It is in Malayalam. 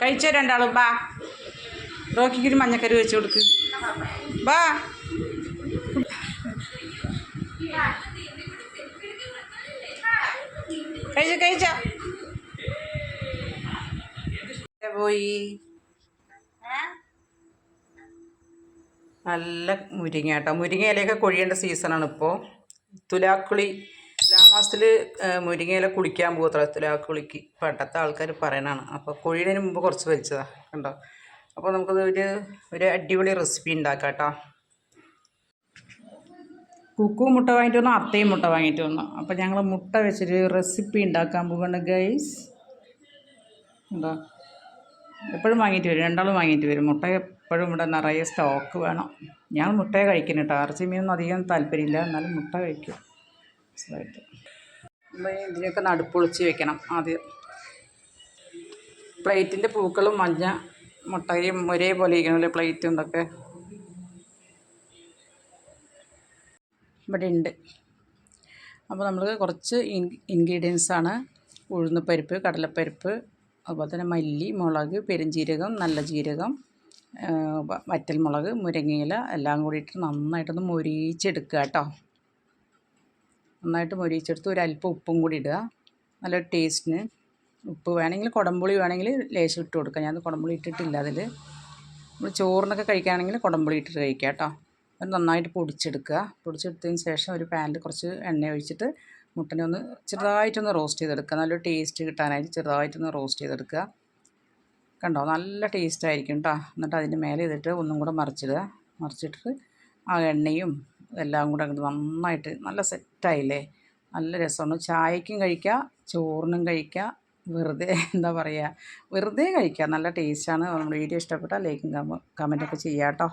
കഴിച്ചോ രണ്ടാളും ബാ. റോക്കിക്ക് ഒരു മഞ്ഞക്കറി വെച്ച് കൊടുക്ക്. ബാ. കഴിച്ചോ കഴിച്ചോ. പോയി? നല്ല മുരിങ്ങ കേട്ടോ. മുരിങ്ങ ഇലയൊക്കെ കൊഴിയേണ്ട സീസണാണ് ഇപ്പോൾ തുലാക്കുളി തുലാമാസത്തിൽ മാസത്തിൽ മുരിങ്ങയില കുളിക്കാൻ പോകത്ര തുലാക്കുളിക്ക് പണ്ടത്തെ ആൾക്കാർ പറയണതാണ്. അപ്പോൾ കൊഴിയുന്നതിന് മുമ്പ് കുറച്ച് വലിച്ചതാണ് കണ്ടോ? അപ്പോൾ നമുക്കത് ഒരു ഒരു അടിപൊളി റെസിപ്പി ഉണ്ടാക്കാം കേട്ടോ കുക്കു മുട്ട വാങ്ങിയിട്ട് വന്നു അത്തയും മുട്ട വാങ്ങിയിട്ട് വന്നു. അപ്പോൾ ഞങ്ങൾ മുട്ട വെച്ചൊരു റെസിപ്പി ഉണ്ടാക്കാൻ പോവുകയാണ് ഗൈസ് എന്താ എപ്പോഴും വാങ്ങിയിട്ട് വരും രണ്ടാളും വാങ്ങിയിട്ട് വരും. മുട്ട എപ്പോഴും ഇവിടെ നിറയെ സ്റ്റോക്ക് വേണം. ഞാൻ മുട്ടയെ കഴിക്കുന്നു കേട്ടോ ഇറച്ചി മീനൊന്നും അധികം താല്പര്യമില്ല എന്നാലും മുട്ട കഴിക്കും. ഇതിനൊക്കെ നടുപ്പൊളിച്ച് വെക്കണം ആദ്യം. പ്ലേറ്റിന്റെ പൂക്കളും മഞ്ഞ മുട്ടയും ഒരേപോലെ ഇരിക്കണമല്ലോ പ്ലേറ്റും ഇതൊക്കെ. ഇവിടെ ഉണ്ട്. അപ്പോൾ നമ്മൾ കുറച്ച് ഇൻ ഇൻഗ്രീഡിയൻസാണ്. ഉഴുന്നുപരിപ്പ് കടലപ്പരിപ്പ് അതുപോലെ തന്നെ മല്ലി മുളക് പെരുംജീരകം നല്ല ജീരകം വറ്റൽ മുളക് മുരിങ്ങയില എല്ലാം കൂടിയിട്ട് നന്നായിട്ടൊന്ന് മൊരിയിച്ചെടുക്കുക കേട്ടോ. നന്നായിട്ട് മൊരിയിച്ചെടുത്ത് ഒരല്പം ഉപ്പും കൂടി ഇടുക. നല്ലൊരു ടേസ്റ്റിന് ഉപ്പ് വേണമെങ്കിൽ കുടംപുളി വേണമെങ്കിൽ ലേശം ഇട്ട് കൊടുക്കുക ഞാൻ കുടംപുളി ഇട്ടിട്ടില്ല അതിൽ. നമ്മൾ ചോറിനൊക്കെ കഴിക്കുകയാണെങ്കിൽ കുടംപുളി ഇട്ടിട്ട് കഴിക്കുക കേട്ടോ. അത് നന്നായിട്ട് പൊടിച്ചെടുക്കുക. പൊടിച്ചെടുത്തതിന് ശേഷം ഒരു പാനിൽ കുറച്ച് എണ്ണ ഒഴിച്ചിട്ട് മുട്ടനെ ഒന്ന് ചെറുതായിട്ടൊന്ന് റോസ്റ്റ് ചെയ്തെടുക്കുക. നല്ലൊരു ടേസ്റ്റ് കിട്ടാനായിട്ട് ചെറുതായിട്ടൊന്ന് റോസ്റ്റ് ചെയ്തെടുക്കുക. കണ്ടോ? നല്ല ടേസ്റ്റ് ആയിരിക്കും കേട്ടോ. എന്നിട്ട് അതിന്റെ മേലെ ഇതിട്ട് ഒന്നും കൂടെ മറിച്ചിടുക. മറിച്ചിട്ടിട്ട് ആ എണ്ണയും എല്ലാം കൂടെ അങ്ങോട്ട് നന്നായിട്ട് നല്ല സെറ്റായില്ലേ? നല്ല രസമാണ്. ചായക്കും കഴിക്കുക ചോറിനും കഴിക്കുക വെറുതെ എന്താ പറയുക വെറുതെ കഴിക്കുക നല്ല ടേസ്റ്റാണ്. നമ്മുടെ വീഡിയോ ഇഷ്ടപ്പെട്ടാൽ ലൈക്കും കമന്റൊക്കെ ചെയ്യാം കേട്ടോ.